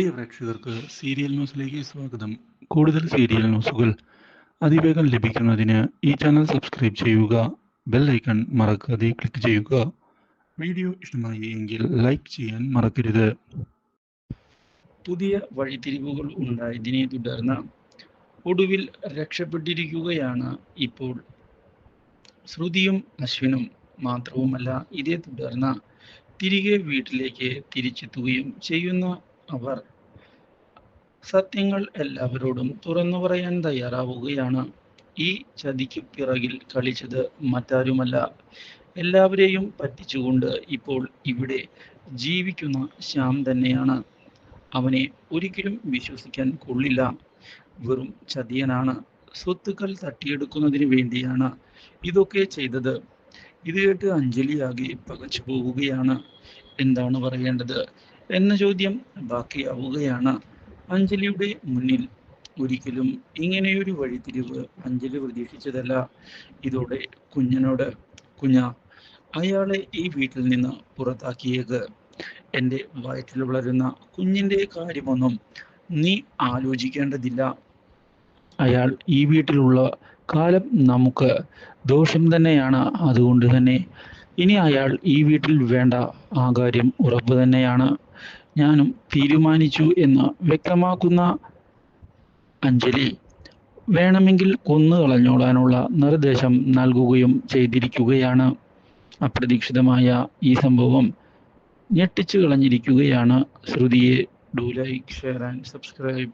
പ്രിയ പ്രേക്ഷകർക്ക് സീരിയൽ ന്യൂസിലേക്ക് സ്വാഗതം. കൂടുതൽ സീരിയൽ ന്യൂസുകൾ അതിവേഗം ലഭിക്കുന്നതിന് ഈ ചാനൽ സബ്സ്ക്രൈബ് ചെയ്യുക ബെൽ ഐക്കൺ മറക്കാതെ ക്ലിക്ക് ചെയ്യുക. വീഡിയോ ഇഷ്ടമായി എങ്കിൽ ലൈക്ക് ചെയ്യാൻ മറക്കരുത്. പുതിയ വഴിത്തിരിവുകൾ ഉണ്ടായതിനെ തുടർന്ന് ഒടുവിൽ രക്ഷപ്പെട്ടിരിക്കുകയാണ് ഇപ്പോൾ. ശ്രുതിയും അശ്വിനും മാത്രവുമല്ല ഇതേ തുടർന്ന് തിരികെ വീട്ടിലേക്ക് തിരിച്ചെത്തുകയും ചെയ്യുന്ന അവർ. സത്യങ്ങൾ എല്ലാവരോടും തുറന്നു പറയാൻ തയ്യാറാവുകയാണ്. ഈ ചതിക്ക് പിറകിൽ കളിച്ചത് മറ്റാരുമല്ല. എല്ലാവരെയും പറ്റിച്ചുകൊണ്ട് ഇപ്പോൾ ഇവിടെ ജീവിക്കുന്ന ശ്യാം തന്നെയാണ്. അവനെ ഒരിക്കലും വിശ്വസിക്കാൻ കൊള്ളില്ല. വെറും ചതിയനാണ്. സ്വത്തുക്കൾ തട്ടിയെടുക്കുന്നതിന് വേണ്ടിയാണ് ഇതൊക്കെ ചെയ്തത്. ഇത് കേട്ട് അഞ്ജലി ആകെ പകച്ചു പോവുകയാണ് എന്താണ് പറയേണ്ടത്? എന്ന ചോദ്യം ബാക്കിയാവുകയാണ്. അഞ്ജലിയുടെ മുന്നിൽ ഒരിക്കലും ഇങ്ങനെയൊരു വഴിത്തിരിവ് അഞ്ജലി പ്രതീക്ഷിച്ചതല്ല. ഇതോടെ കുഞ്ഞനോട് കുഞ്ഞ അയാളെ ഈ വീട്ടിൽ നിന്ന് പുറത്താക്കിയത് എന്റെ വയറ്റിൽ വളരുന്ന കുഞ്ഞിന്റെ കാര്യമൊന്നും നീ ആലോചിക്കേണ്ടതില്ല. അയാൾ ഈ വീട്ടിലുള്ള കാലം നമുക്ക് ദോഷം തന്നെയാണ് അതുകൊണ്ട് തന്നെ ഇനി അയാൾ ഈ വീട്ടിൽ വേണ്ട ആ കാര്യം ഉറപ്പ് തന്നെയാണ്. ഞാനും തീരുമാനിച്ചു എന്ന് വ്യക്തമാക്കുന്ന അഞ്ജലി വേണമെങ്കിൽ കൊന്നു കളഞ്ഞോളാനുള്ള നിർദ്ദേശം നൽകുകയും ചെയ്തിരിക്കുകയാണ്. അപ്രതീക്ഷിതമായ ഈ സംഭവം ഞെട്ടിച്ചു കളഞ്ഞിരിക്കുകയാണ്. ശ്രുതിയെ do like share and subscribe